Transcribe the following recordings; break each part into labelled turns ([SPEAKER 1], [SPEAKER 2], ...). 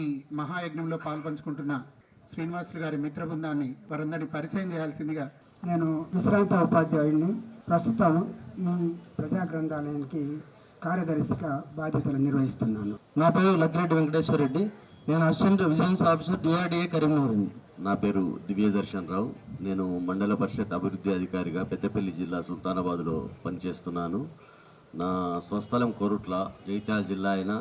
[SPEAKER 1] ఈ మహాయజ్ఞంలో పాల్పంచుకుంటున్న శ్రీనివాసులు గారి మిత్ర బృందాన్ని వారందరినీ పరిచయం చేయాల్సిందిగా
[SPEAKER 2] నేను విశ్రాంత ఉపాధ్యాయుడిని ప్రస్తుతం ఈ ప్రజా గ్రంథాలయానికి కార్యదర్శిగా బాధ్యతలు నిర్వహిస్తున్నాను.
[SPEAKER 3] నా పేరు లక్కిరెడ్డి వెంకటేశ్వర రెడ్డి. నేను assistant vigilance officer DRDA Karimnagar
[SPEAKER 4] నా పేరు దివ్యదర్శన్ రావు. నేను మండల పరిషత్ అభివృద్ధి అధికారిగా పెద్దపల్లి జిల్లా సుల్తానాబాద్లో పనిచేస్తున్నాను. నా స్వస్థలం కోరుట్ల జగిత్యాల జిల్లా అయిన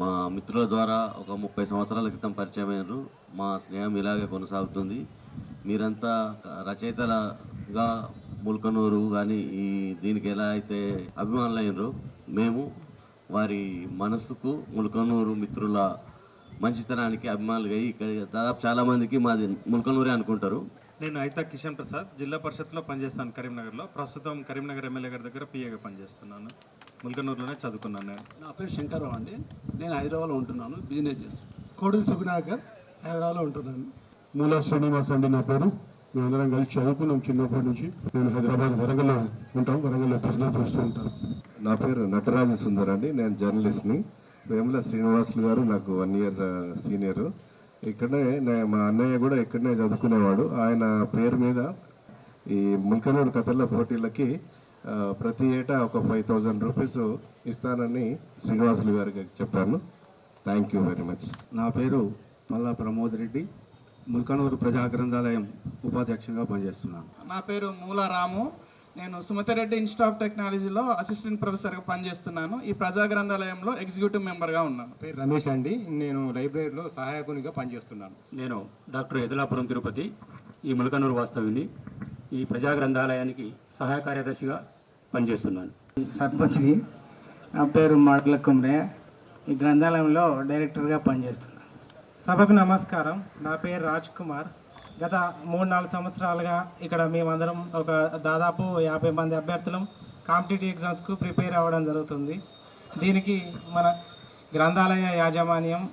[SPEAKER 4] మా మిత్రుల ద్వారా ఒక ముప్పై సంవత్సరాల క్రితం పరిచయమైనరు మా స్నేహం ఇలాగే కొనసాగుతుంది. మీరంతా రచయితలుగా ముల్కనూరు కానీ ఈ దీనికి ఎలా అయితే అభిమానులైనరో మేము వారి మనసుకు ముల్కనూరు మిత్రుల మంచితనానికి అభిమానులుగా ఇక్కడ దాదాపు చాలామందికి మాది ముల్కనూరే అనుకుంటారు.
[SPEAKER 5] నేను అయితే కిషన్ ప్రసాద్ జిల్లా పరిషత్లో పనిచేస్తాను కరీంనగర్లో. ప్రస్తుతం కరీంనగర్ ఎమ్మెల్యే గారి దగ్గర పిఏగా పనిచేస్తున్నాను. ముల్కనూరులోనే చదువుకున్నాను నేను.
[SPEAKER 6] నా పేరు శంకర్రావు అండి. నేను హైదరాబాద్లో ఉంటున్నాను బిజినెస్ చేస్తున్నాను
[SPEAKER 7] కోడి సుగుణాకర్ హైదరాబాద్లో ఉంటున్నాను. మూల శ్రీనివాస్ అండి నా పేరు. మేమందరం కలిసి చదువుకున్నాం చిన్నప్పటి నుంచి. నేను హైదరాబాద్ వరంగల్లో ఉంటాం వరంగల్లో బిజినెస్ చేస్తూ ఉంటాను
[SPEAKER 8] నా పేరు నటరాజ సుందర్ అండి. నేను జర్నలిస్ట్ని. వేముల శ్రీనివాసులు గారు నాకు వన్ ఇయర్ సీనియర్. ఇక్కడనే నే- మా అన్నయ్య కూడా ఇక్కడనే చదువుకునేవాడు. ఆయన పేరు మీద ఈ ముల్కనూరు కథల పోటీలకి ప్రతి ఏటా ఒక ఫైవ్ థౌజండ్ రూపీస్ ఇస్తానని శ్రీనివాసులు గారికి చెప్పాను. థ్యాంక్ యూ వెరీ మచ్
[SPEAKER 6] నా పేరు పల్లా ప్రమోద్ రెడ్డి. ముల్కనూరు ప్రజా గ్రంథాలయం ఉపాధ్యక్షునిగా పనిచేస్తున్నాను.
[SPEAKER 9] నా పేరు మూల రాము. నేను సుమతిరెడ్డి ఇన్స్టిట్యూట్ ఆఫ్ టెక్నాలజీలో అసిస్టెంట్ ప్రొఫెసర్గా పనిచేస్తున్నాను. ఈ ప్రజా గ్రంథాలయంలో ఎగ్జిక్యూటివ్ మెంబర్గా ఉన్నాను.
[SPEAKER 7] పేరు రమేష్ అండి. నేను లైబ్రరీలో సహాయకునిగా పనిచేస్తున్నాను.
[SPEAKER 10] నేను డాక్టర్ ఎదులాపురం తిరుపతి ఈ ములకనూరు వాస్తవిని ఈ ప్రజా గ్రంథాలయానికి సహాయ కార్యదర్శిగా పనిచేస్తున్నాను.
[SPEAKER 2] సర్పంచ్ని నా పేరు మాటల కుమ్రే. ఈ గ్రంథాలయంలో డైరెక్టర్గా పనిచేస్తున్నాను.
[SPEAKER 11] సభకు నమస్కారం. నా పేరు రాజ్ కుమార్. గత మూడు నాలుగు సంవత్సరాలుగా ఇక్కడ మేమందరం ఒక దాదాపు యాభై మంది అభ్యర్థులం కాంపిటేటివ్ ఎగ్జామ్స్కు ప్రిపేర్ అవ్వడం జరుగుతుంది. దీనికి మన గ్రంథాలయ యాజమాన్యం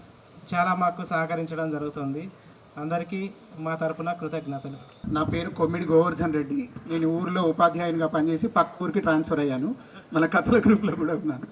[SPEAKER 11] చాలా మాకు సహకరించడం జరుగుతుంది. అందరికీ మా తరపున కృతజ్ఞతలు.
[SPEAKER 1] నా పేరు కొమ్మిడి గోవర్ధన్ రెడ్డి. నేను ఊరిలో ఉపాధ్యాయునిగా పనిచేసి పక్క ఊరికి ట్రాన్స్ఫర్ అయ్యాను. మన కథల గ్రూప్లో కూడా ఉన్నాను.